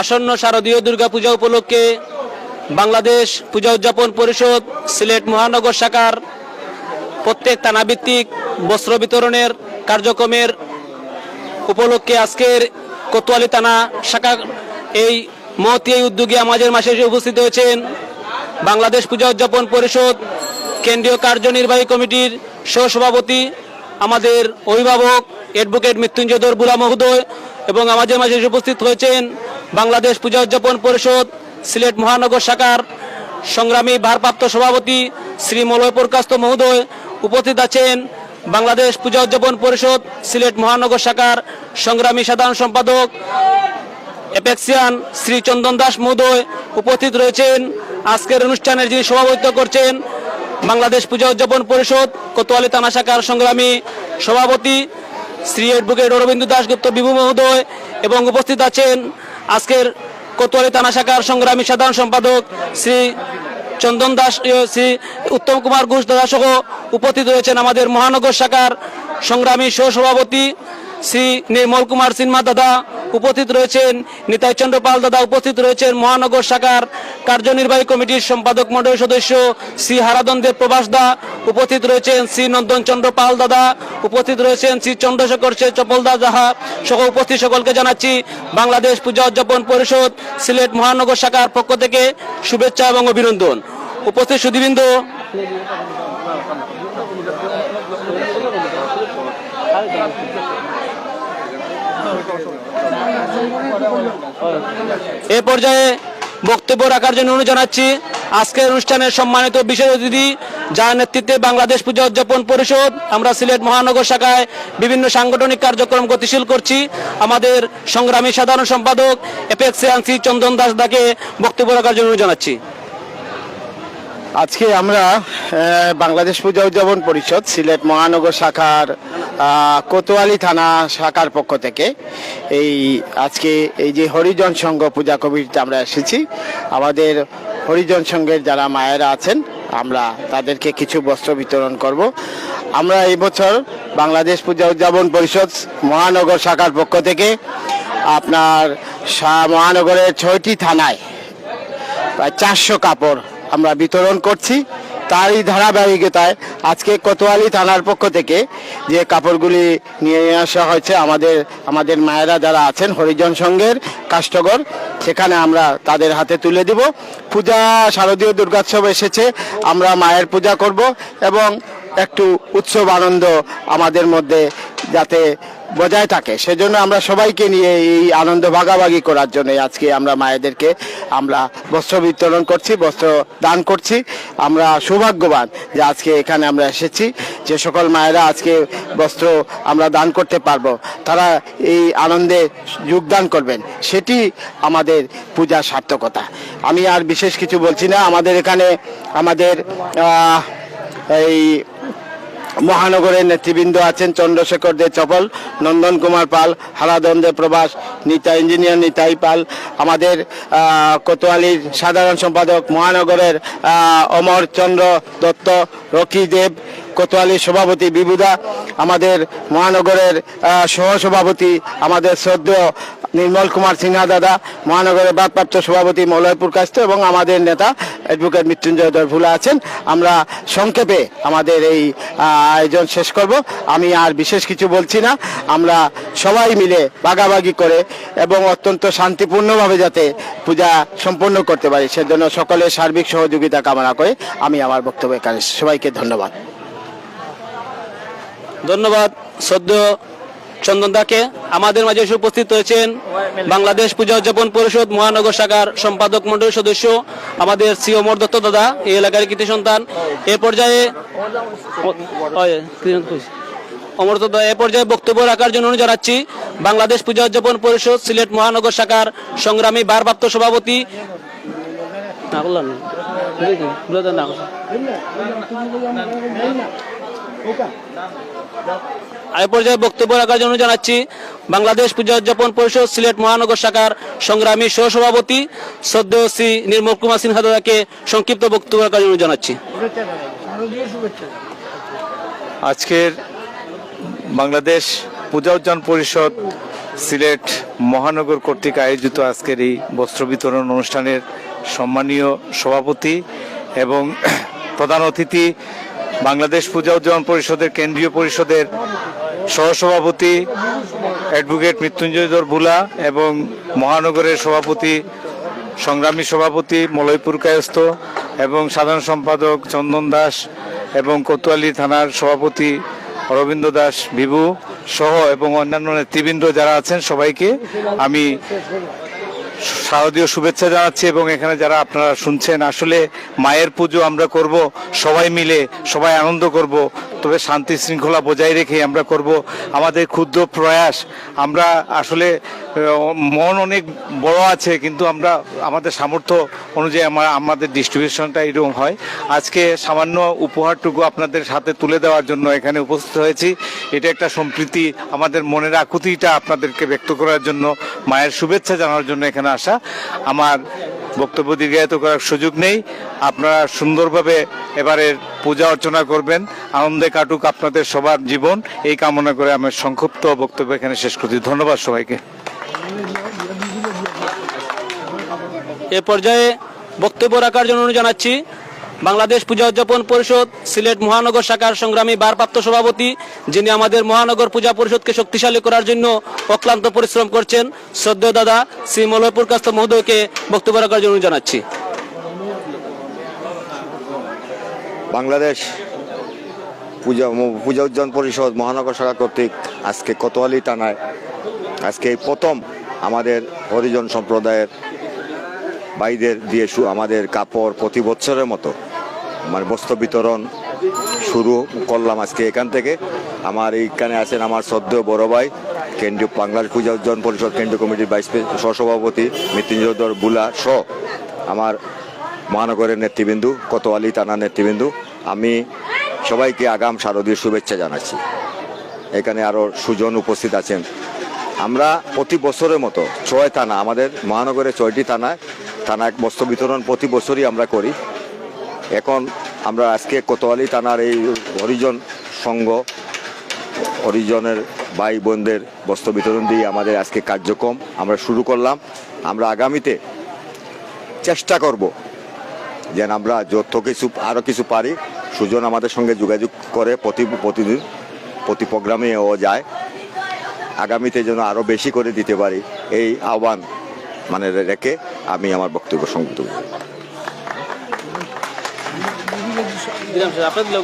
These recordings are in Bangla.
আসন্ন শারদীয় দুর্গা পূজা উপলক্ষে বাংলাদেশ পূজা উদযাপন পরিষদ, সিলেট মহানগর শাখার প্রত্যেক থানাভিত্তিক বস্ত্র বিতরণের কার্যক্রমের উপলক্ষে আজকের কোতোয়ালি থানা শাখা এই মহতি এই উদ্যোগে আমাদের মাসে উপস্থিত হয়েছেন বাংলাদেশ পূজা উদযাপন পরিষদ কেন্দ্রীয় কার্যনির্বাহী কমিটির সহসভাপতি, আমাদের অভিভাবক অ্যাডভোকেট মৃত্যুঞ্জয় দরবুলা মহোদয় এবং আমাদের মাঝে উপস্থিত হয়েছেন বাংলাদেশ পূজা উদযাপন পরিষদ, সিলেট মহানগর শাখার সংগ্রামী ভারপ্রাপ্ত সভাপতি শ্রী মলয় প্রকাশত মহোদয় উপস্থিত আছেন বাংলাদেশ পূজা উদযাপন পরিষদ, সিলেট মহানগর শাখার সংগ্রামী সাধারণ সম্পাদক এপেক্সিয়ান শ্রী চন্দন দাস মহোদয় উপস্থিত রয়েছেন। আজকের অনুষ্ঠানের যিনি সভাপতিত্ব করছেন বাংলাদেশ পূজা উদযাপন পরিষদ কোতোয়ালি থানা শাখার সংগ্রামী সভাপতি শ্রী অ্যাডভোকেট অরবিন্দু দাসগুপ্ত বিভু মহোদয় এবং উপস্থিত আছেন আজকের কোতোয়ালি থানা শাখার সংগ্রামী সাধারণ সম্পাদক শ্রী চন্দন দাস শ্রী উত্তম কুমার ঘোষ দাদা সহ উপস্থিত রয়েছেন আমাদের মহানগর শাখার সংগ্রামী সহসভাপতি শ্রী নির্মল কুমার সিনহা দাদা উপস্থিত রয়েছেন নিতাই চন্দ্র পাল দাদা, উপস্থিত রয়েছেন মহানগর শাখার কার্যনির্বাহী কমিটির সম্পাদক মণ্ডলীর সদস্য শ্রী হারাদন দেব প্রভাস দা, উপস্থিত রয়েছেন শ্রী নন্দন চন্দ্র পাল দাদা, উপস্থিত রয়েছেন শ্রী চন্দ্রশেখর সে চপল দা যাহা, সহ উপস্থিত সকলকে জানাচ্ছি বাংলাদেশ পূজা উদযাপন পরিষদ সিলেট মহানগর শাখার পক্ষ থেকে শুভেচ্ছা এবং অভিনন্দন। উপস্থিত সুদীবৃন্দ এ পর্যায়ে বক্তব্য রাখার জন্য অনুরোধ জানাচ্ছি। আজকের অনুষ্ঠানের সম্মানিত বিশেষ অতিথি, যার নেতৃত্বে বাংলাদেশ পূজা উদযাপন পরিষদ, আমরা সিলেট মহানগর শাখায় বিভিন্ন সাংগঠনিক কার্যক্রম গতিশীল করছি। আমাদের সংগ্রামী সাধারণ সম্পাদক এপেক্সিয়ান শ্রী চন্দন দাস দাকে বক্তব্য রাখার জন্য জানাচ্ছি। আজকে আমরা বাংলাদেশ পূজা উদযাপন পরিষদ, সিলেট মহানগর শাখার কোতোয়ালি থানা শাখার পক্ষ থেকে এই আজকে এই যে হরিজন সংঘ পূজা কমিটিতে আমরা এসেছি। আমাদের হরিজন সংঘের যারা মায়েরা আছেন, আমরা তাদেরকে কিছু বস্ত্র বিতরণ করব। আমরা এই বছর বাংলাদেশ পূজা উদযাপন পরিষদ মহানগর শাখার পক্ষ থেকে আপনার মহানগরের ছয়টি থানায় প্রায় চারশো কাপড় আমরা বিতরণ করছি তারই ধারাবাহিকতায় আজকে কোতোয়ালি থানার পক্ষ থেকে যে কাপড়গুলি নিয়ে আসা হয়েছে আমাদের আমাদের মায়েরা যারা আছেন হরিজন সংঘের কাষ্টগর সেখানে আমরা তাদের হাতে তুলে দিব। পূজা, শারদীয় দুর্গোৎসব এসেছে, আমরা মায়ের পূজা করব এবং একটু উৎসব আনন্দ আমাদের মধ্যে যাতে বজায় থাকে। সেজন্য আমরা সবাইকে নিয়ে এই আনন্দ ভাগাভাগি করার জন্য আজকে আমরা মায়েদেরকে আমরা বস্ত্র বিতরণ করছি, বস্ত্র দান করছি। আমরা সৌভাগ্যবান যে আজকে এখানে আমরা এসেছি। যে সকল মায়েরা আজকে বস্ত্র আমরা দান করতে পারব, তারা এই আনন্দে যোগদান করবেন। সেটি আমাদের পূজার সার্থকতা। আমি আর বিশেষ কিছু বলছি না। আমাদের এখানে আমাদের এই মহানগরের নেতৃবৃন্দ আছেন চন্দ্রশেখর দে চপল, নন্দন কুমার পাল হারাদন দে প্রভাস, নিতা ইঞ্জিনিয়ার নিতাই পাল, আমাদের কোতোয়ালির সাধারণ সম্পাদক মহানগরের অমর চন্দ্র দত্ত, রকি দেব কোতোয়ালির সভাপতি বিবুদা আমাদের মহানগরের সহসভাপতি আমাদের শ্রদ্ধেয় নির্মল কুমার সিনহা দাদা, মহানগরের ভারপ্রাপ্ত সভাপতি মলয়পুর কাস্ত এবং আমাদের নেতা অ্যাডভোকেট মৃত্যুঞ্জয় দরভুলা আছেন। আমরা সংক্ষেপে আমাদের এই আয়োজন শেষ করব। আমি আর বিশেষ কিছু বলছি না। আমরা সবাই মিলে ভাগাভাগি করে এবং অত্যন্ত শান্তিপূর্ণভাবে যাতে পূজা সম্পন্ন করতে পারি, সেজন্য সকলের সার্বিক সহযোগিতা কামনা করে আমি আমার বক্তব্য এখানে সবাইকে ধন্যবাদ। ধন্যবাদ সদ্য চন্দন দাকে আমাদের মাঝে এসে উপস্থিত হয়েছেন বাংলাদেশ পূজা উদযাপন পরিষদ মহানগর শাখার সম্পাদক মন্ডলীর সদস্য আমাদের শ্রী অমর দত্ত দাদা এই এলাকার কৃতি সন্তান এ পর্যায়ে হয়? অমর দত্ত এ পর্যায়ে বক্তব্য রাখার জন্য জানাচ্ছি বাংলাদেশ পূজা উদযাপন পরিষদ সিলেট মহানগর শাখার সংগ্রামী ভারপ্রাপ্ত সভাপতি না এ পর্যায়ে বক্তব্য রাখার জন্য জানাচ্ছি, বাংলাদেশ পূজা উদযাপন পরিষদ সিলেট মহানগর শাখার সংগ্রামী সহসভাপতি সদ্য শ্রী নির্মল কুমার সিনহা দাদাকে সংক্ষিপ্ত বক্তব্য রাখার জন্য জানাচ্ছি। আজকের বাংলাদেশ পূজা উদ্যান পরিষদ সিলেট মহানগর কর্তৃক আয়োজিত আজকের এই বস্ত্র বিতরণ অনুষ্ঠানের সম্মানীয় সভাপতি এবং প্রধান অতিথি বাংলাদেশ পূজা উদযাপন পরিষদের কেন্দ্রীয় পরিষদের সহসভাপতি অ্যাডভোকেট মৃত্যুঞ্জয় দর ভুলা এবং মহানগরের সভাপতি, সংগ্রামী সভাপতি মলয়পুর কায়স্থ এবং সাধারণ সম্পাদক চন্দন দাস এবং কোতোয়ালি থানার সভাপতি অরবিন্দ দাস বিভু সহ এবং অন্যান্য নেতৃবৃন্দ যারা আছেন সবাইকে আমি শারদীয় শুভেচ্ছা জানাচ্ছি এবং এখানে যারা আপনারা শুনছেন, আসলে মায়ের পুজো আমরা করব, সবাই মিলে, সবাই আনন্দ করব। তবে শান্তি শৃঙ্খলা বজায় রেখে আমরা করব আমাদের ক্ষুদ্র প্রয়াস। আমরা আসলে মন অনেক বড় আছে, কিন্তু আমরা, আমাদের সামর্থ্য অনুযায়ী আমার, আমাদের ডিস্ট্রিবিউশনটা এরকম হয়। আজকে সামান্য উপহারটুকু আপনাদের সাথে তুলে দেওয়ার জন্য এখানে উপস্থিত হয়েছি। এটা একটা সম্প্রীতি, আমাদের মনের আকুতিটা আপনাদেরকে ব্যক্ত করার জন্য, মায়ের শুভেচ্ছা জানার জন্য এখানে আসা। আমার বক্তব্য দীর্ঘায়িত করার সুযোগ নেই। আপনারা সুন্দরভাবে এবারের পূজা অর্চনা করবেন। আনন্দে কাটুক আপনাদের সবার জীবন। এই কামনা করে আমার সংক্ষিপ্ত বক্তব্য এখানে শেষ করছি। ধন্যবাদ সবাইকে। এ পর্যায়ে বক্তব্য রাখার জন্য জানাচ্ছি বাংলাদেশ পূজা উদযাপন পরিষদ, সিলেট মহানগর শাখার সংগ্রামী ভারপ্রাপ্ত সভাপতি, যিনি আমাদের মহানগর পূজা পরিষদকে শক্তিশালী করার জন্য অক্লান্ত পরিশ্রম করছেন সদ্য দাদা শ্রী মলয়পুর কাস্ত মহোদয়কে বক্তব্য রাখার জন্য জানাচ্ছি। বাংলাদেশ পূজা পূজা উজ্জ্বল পরিষদ মহানগর শাখা কর্তৃক আজকে কোতোয়ালি টানায় আজকে এই প্রথম আমাদের হরিজন সম্প্রদায়ের ভাইদের দিয়ে আমাদের কাপড় প্রতি বছরের মতো মানে বস্ত্র বিতরণ শুরু করলাম আজকে এখান থেকে। আমার এইখানে আছেন আমার সদ্য বড় ভাই, কেন্দ্রীয় বাংলাদেশ পূজা উজ্জ্বল পরিষদ কেন্দ্রীয় কমিটির ভাইস সহসভাপতি মৃত্যুঞ্জয় দর বুলা সহ আমার মহানগরের নেতৃবৃন্দু, কোতোয়ালি থানার নেতৃবৃন্দু। আমি সবাইকে আগাম শারদীয় শুভেচ্ছা জানাচ্ছি। এখানে আরও সুজন উপস্থিত আছেন। আমরা প্রতি বছরের মতো ছয় থানা, আমাদের মহানগরের ছয়টি থানায় থানা এক বস্ত্র বিতরণ প্রতি বছরই আমরা করি। এখন আমরা আজকে কোতোয়ালি থানার এই হরিজন সংঘ, হরিজনের ভাই বোনদের বস্ত্র বিতরণ দিয়ে আমাদের আজকে কার্যক্রম আমরা শুরু করলাম। আমরা আগামীতে চেষ্টা করব যেন আমরা যত কিছু আরও কিছু পারি। সুজন আমাদের সঙ্গে যোগাযোগ করে প্রতি, প্রতিদিন, প্রতি প্রোগ্রামে ও যায়। আগামীতে যেন আরও বেশি করে দিতে পারি। এই আহ্বান মানে রেখে আমি আমার বক্তব্য সংযুক্ত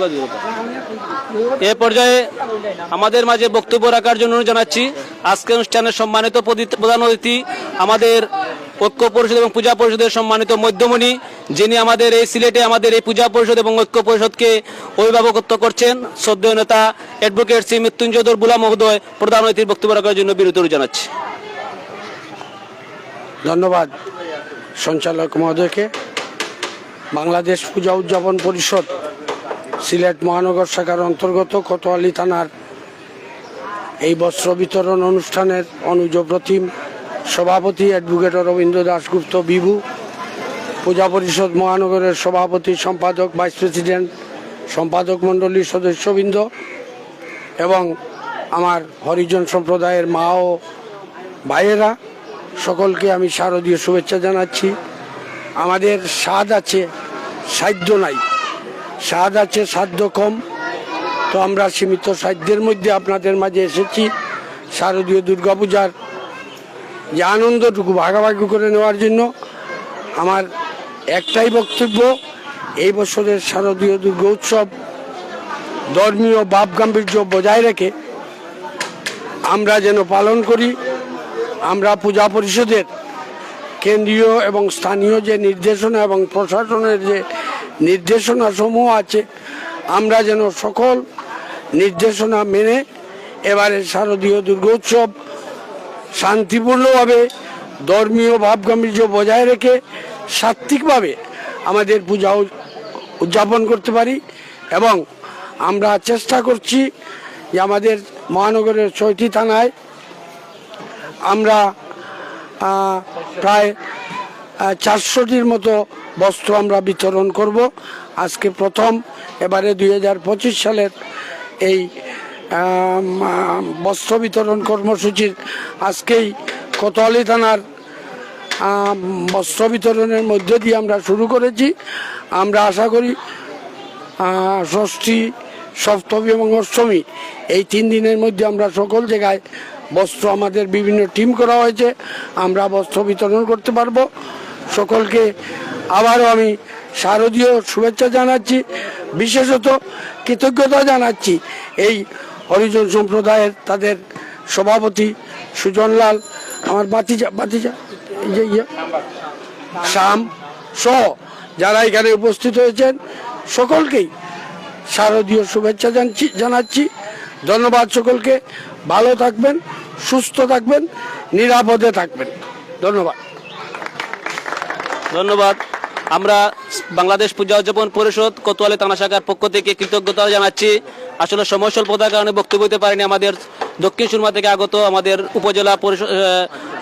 করি। এ পর্যায়ে আমাদের মাঝে বক্তব্য রাখার জন্য জানাচ্ছি, আজকে অনুষ্ঠানের সম্মানিত প্রধান অতিথি আমাদের ঐক্য পরিষদ এবং পূজা পরিষদের সম্মানিত মধ্যমণি, যিনি আমাদের এই সিলেটে আমাদের এই পূজা পরিষদ এবং ঐক্য পরিষদকে অভিভাবকত্ব করছেন। সদ্য নেতা অ্যাডভোকেট শ্রী মৃত্যুঞ্জয় বুলা মহোদয়, প্রধান অতিথির বক্তব্য রাখার জন্য বিরত জানাচ্ছি। ধন্যবাদ সঞ্চালক মহোদয়কে। বাংলাদেশ পূজা উদযাপন পরিষদ সিলেট মহানগর শাখার অন্তর্গত কোতোয়ালি থানার এই বস্ত্র বিতরণ অনুষ্ঠানের অনুজ প্রতিম সভাপতি অ্যাডভোকেট রবীন্দ্র দাশগুপ্ত বিভু, পূজা পরিষদ মহানগরের সভাপতি সম্পাদক, ভাইস প্রেসিডেন্ট, সম্পাদক মণ্ডলীর সদস্যবৃন্দ এবং আমার হরিজন সম্প্রদায়ের মা ও ভাইয়েরা, সকলকে আমি শারদীয় শুভেচ্ছা জানাচ্ছি। আমাদের স্বাদ আছে, সাধ্য নাই। স্বাদ আছে সাধ্য কম। তো আমরা সীমিত সাধ্যের মধ্যে আপনাদের মাঝে এসেছি শারদীয় দুর্গাপূজার। যে আনন্দটুকু ভাগাভাগি করে নেওয়ার জন্য আমার একটাই বক্তব্য, এই বছরের শারদীয় দুর্গা উৎসব ধর্মীয় ভাব গাম্ভীর্য বজায় রেখে আমরা যেন পালন করি, আমরা পূজা পরিষদের কেন্দ্রীয় এবং স্থানীয় যে নির্দেশনা এবং প্রশাসনের যে নির্দেশনা সমূহ আছে। আমরা যেন সকল নির্দেশনা মেনে এবারে শারদীয় দুর্গোৎসব শান্তিপূর্ণভাবে ধর্মীয় ভাবগাম্ভীর্য বজায় রেখে সাত্ত্বিকভাবে আমাদের পূজা উদযাপন করতে পারি এবং আমরা চেষ্টা করছি যে আমাদের মহানগরের ছয়টি থানায় আমরা প্রায় চারশোটির মতো বস্ত্র আমরা বিতরণ করব। আজকে প্রথম, এবারে দুই হাজার পঁচিশ সালের এই বস্ত্র বিতরণ কর্মসূচির আজকেই কোতোয়ালি থানার বস্ত্র বিতরণের মধ্য দিয়ে আমরা শুরু করেছি। আমরা আশা করি ষষ্ঠী, সপ্তমী এবং অষ্টমী, এই তিন দিনের মধ্যে আমরা সকল জায়গায় বস্ত্র আমাদের বিভিন্ন টিম করা হয়েছে। আমরা বস্ত্র বিতরণ করতে পারব। সকলকে আবারও আমি শারদীয় শুভেচ্ছা জানাচ্ছি, বিশেষত কৃতজ্ঞতা জানাচ্ছি এই হরিজন সম্প্রদায়ের তাদের সভাপতি সুজনলাল, আমার বাতিজা বাতিজা এই যে ইয়ে শাম সহ যারা এখানে উপস্থিত হয়েছেন, সকলকেই শারদীয় শুভেচ্ছা জানছি, জানাচ্ছি। ধন্যবাদ সকলকে। ভালো থাকবেন, সুস্থ থাকবেন, নিরাপদে থাকবেন। ধন্যবাদ। ধন্যবাদ। আমরা বাংলাদেশ পূজা উদযাপন পরিষদ কোতোয়ালি থানা শাখার পক্ষ থেকে কৃতজ্ঞতা জানাচ্ছি। আসলে সময় স্বল্পতার কারণে বক্তব্য দিতে পারিনি আমাদের দক্ষিণ সুরমা থেকে আগত আমাদের উপজেলা পরিষদ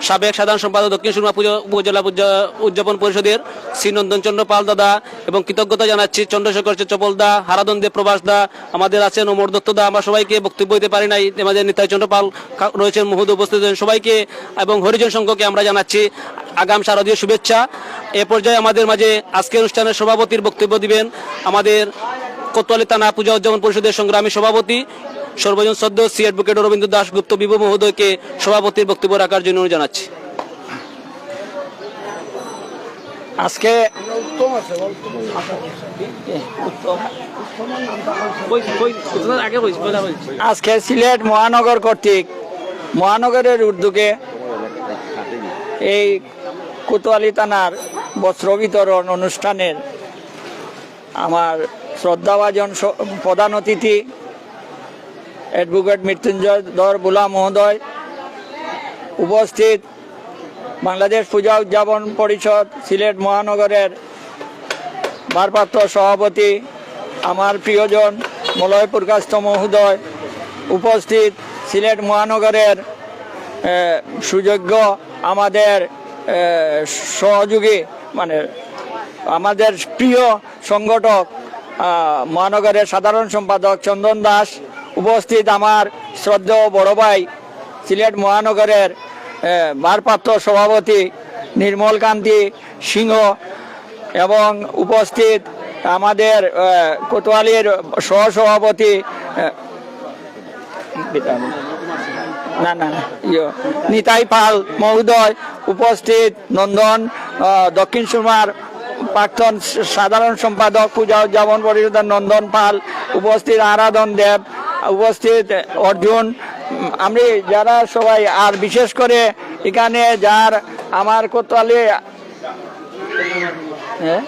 সাবেক সাধারণ সম্পাদক দক্ষিণ সুরমা পুজো, উপজেলা পূজা- উদযাপন পরিষদের শ্রী নন্দন চন্দ্র পাল দাদা এবং কৃতজ্ঞতা জানাচ্ছি চন্দ্রশেখর চপল দা হারাদন দেব প্রভাস দা, আমাদের আছেন অমর দত্ত দা, আমরা সবাইকে বক্তব্য দিতে পারি নাই। আমাদের নিতাই চন্দ্র পাল রয়েছেন মহুদ উপস্থিত সবাইকে এবং হরিজন সংঘকে আমরা জানাচ্ছি আগাম শারদীয় শুভেচ্ছা। এ পর্যায়ে আমাদের মাঝে আজকের অনুষ্ঠানের সভাপতির বক্তব্য দিবেন আমাদের কোতোয়ালি থানা পূজা উদযাপন পরিষদের সংগ্রামী সভাপতি, সর্বজন সদ্য সি অ্যাডভোকেট রবীন্দ্র দাস বিভু মহোদয়কে সভাপতির বক্তব্য রাখার জন্য জানাচ্ছি। আজকে আজকে সিলেট মহানগর কর্তৃক মহানগরের উদ্যোগে এই কোতোয়ালি থানার বস্ত্র বিতরণ অনুষ্ঠানের আমার শ্রদ্ধাভাজন প্রধান অতিথি অ্যাডভোকেট মৃত্যুঞ্জয় ধর বুলা মহোদয়, উপস্থিত বাংলাদেশ পূজা উদযাপন পরিষদ সিলেট মহানগরের ভারপ্রাপ্ত সভাপতি, আমার প্রিয়জন মলয় প্রকাশ মহোদয়, উপস্থিত সিলেট মহানগরের সুযোগ্য আমাদের সহযোগী মানে আমাদের প্রিয় সংগঠক মহানগরের সাধারণ সম্পাদক চন্দন দাস উপস্থিত আমার শ্রদ্ধেয় বড় ভাই, সিলেট মহানগরের ভারপ্রাপ্ত সভাপতি নির্মল কান্তি সিংহ এবং উপস্থিত আমাদের কোতোয়ালির সহসভাপতি না না না, নিতাই পাল মহোদয় উপস্থিত নন্দন দক্ষিণ সুরমার প্রাক্তন সাধারণ সম্পাদক পূজা উদযাপন পরিষদের নন্দন পাল উপস্থিত আরাধন দেব উপস্থিত অর্জুন। আমি যারা সবাই আর বিশেষ করে এখানে যার আমার কোতোয়ালি হ্যাঁ?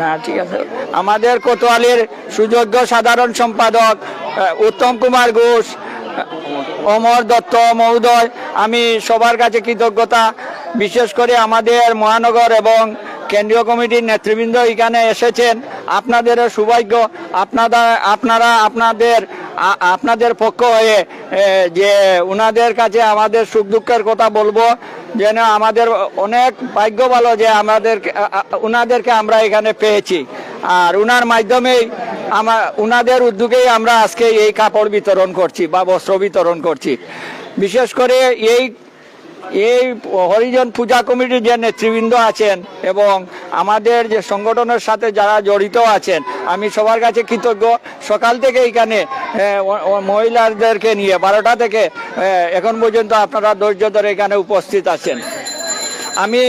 না ঠিক আছে। আমাদের কোতোয়ালির সুযোগ্য সাধারণ সম্পাদক উত্তম কুমার ঘোষ অমর দত্ত মহোদয়, আমি সবার কাছে কৃতজ্ঞতা। বিশেষ করে আমাদের মহানগর এবং কেন্দ্রীয় কমিটির নেতৃবৃন্দ এখানে এসেছেন। আপনাদেরও সৌভাগ্য আপনারা আপনারা আপনাদের আপনাদের পক্ষ হয়ে যে উনাদের কাছে আমাদের সুখ দুঃখের কথা বলব, যেন আমাদের অনেক ভাগ্য ভালো যে আমাদের উনাদেরকে আমরা এখানে পেয়েছি। আর উনার মাধ্যমেই আমার, উনাদের উদ্যোগেই আমরা আজকে এই কাপড় বিতরণ করছি বা বস্ত্র বিতরণ করছি। বিশেষ করে এই এই হরিজন পূজা কমিটির যে নেতৃবৃন্দ আছেন এবং আমাদের যে সংগঠনের সাথে যারা জড়িত আছেন, আমি সবার কাছে কৃতজ্ঞ। সকাল থেকে এখানে মহিলাদেরকে নিয়ে বারোটা থেকে এখন পর্যন্ত আপনারা ধৈর্য ধরে এখানে উপস্থিত আছেন। আমি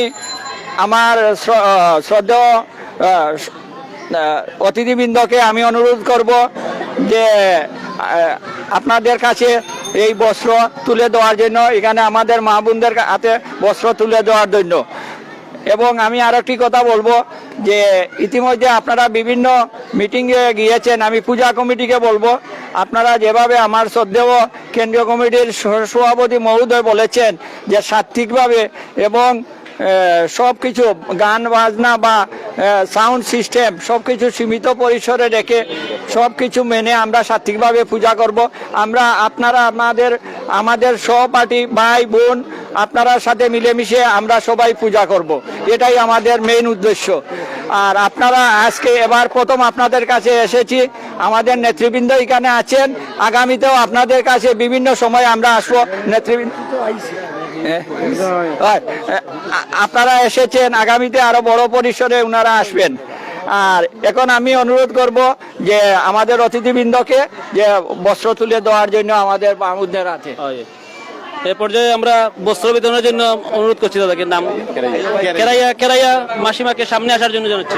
আমার শ্রদ্ধেয় অতিথিবৃন্দকে আমি অনুরোধ করব যে আপনাদের কাছে এই বস্ত্র তুলে দেওয়ার জন্য, এখানে আমাদের মা বোনদের হাতে বস্ত্র তুলে দেওয়ার জন্য। এবং আমি আর একটি কথা বলব যে, ইতিমধ্যে আপনারা বিভিন্ন মিটিংয়ে গিয়েছেন, আমি পূজা কমিটিকে বলব, আপনারা যেভাবে আমার শ্রদ্ধেয় কেন্দ্রীয় কমিটির সভাপতি মহোদয় বলেছেন যে সাত্বিকভাবে এবং সব কিছু গান, বাজনা বা সাউন্ড সিস্টেম সব কিছু সীমিত পরিসরে রেখে সব কিছু মেনে আমরা সাত্বিকভাবে পূজা করব। আমরা, আপনারা আমাদের আমাদের সহপাঠী ভাই, বোন, আপনারা সাথে মিলেমিশে আমরা সবাই পূজা করব। এটাই আমাদের মেইন উদ্দেশ্য। আর আপনারা আজকে এবার প্রথম আপনাদের কাছে এসেছি। আমাদের নেতৃবৃন্দ এখানে আছেন। আগামীতেও আপনাদের কাছে বিভিন্ন সময় আমরা আসব। নেতৃবৃন্দ আপনারা এসেছেন আগামীতে আরও বড় পরিসরে ওনারা আসবেন। আর এখন আমি অনুরোধ করব যে আমাদের অতিথিবৃন্দকে যে বস্ত্র তুলে দেওয়ার জন্য আমাদের মাহমুদের আছে এ পর্যায়ে আমরা বস্ত্র বিতরণের জন্য অনুরোধ করছি দাদাকে নাম কেরাইয়া কেরাইয়া মাসিমাকে সামনে আসার জন্য জানাচ্ছি।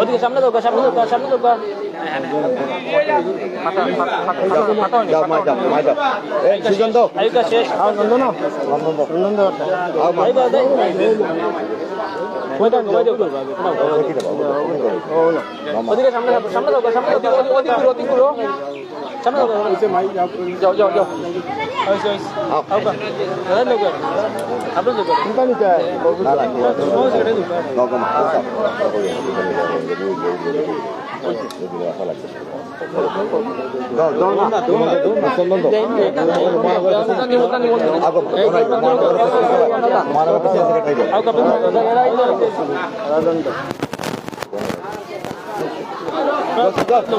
ওদিকে সামনে দোকা সামনে দোকা সামনে দোকা দোকা সামনে দোকা ওদিকে ঘুরো ওদিকে ঘুরো সামনে দোকা যাও যাও যাও আইসো আইসো আউকা দাদা দোকা আপনি দোকা আউকা Vai na, vai na. এই সুজন দো আরে ফটো ফটো ফটো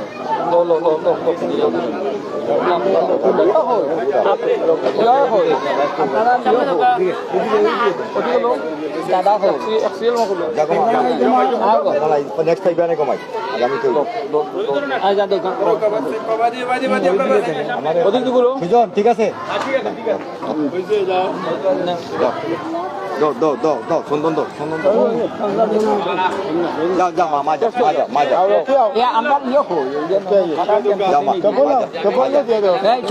দো দো কোন কথা শুনতে দো নেক্সট টাইম আনে কমাই আগামী তো সুজন ঠিক আছে দো দো দো দো সুন্দর দো সুন্দর দো যাও যাও মা মা যাও মা যাও মা যাও আমরা ইয়ে হই যাও মা চপলা চপলা দিয়ে দাও এই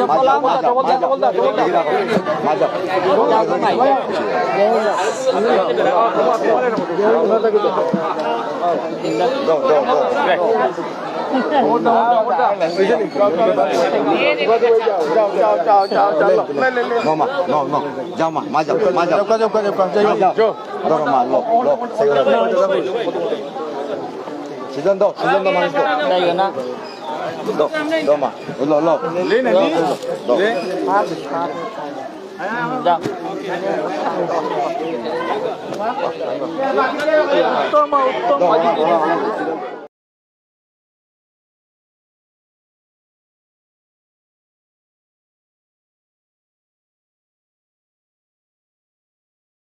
চপ্পল আমরা চপ্পল দা চপ্পল দা চপ্পল দা মা যাও দো দো দো No, ma, no, no. যাও মা, মা যাও, মা যাও। যাও, যাও। ধরো মা, লো, লো, সেগুলো ধরো। সিজন দাও, সিজন দাও মানুষ দাও। দাও, দাও মা, লো, লো। দাও। দাও, মা, মা, মা।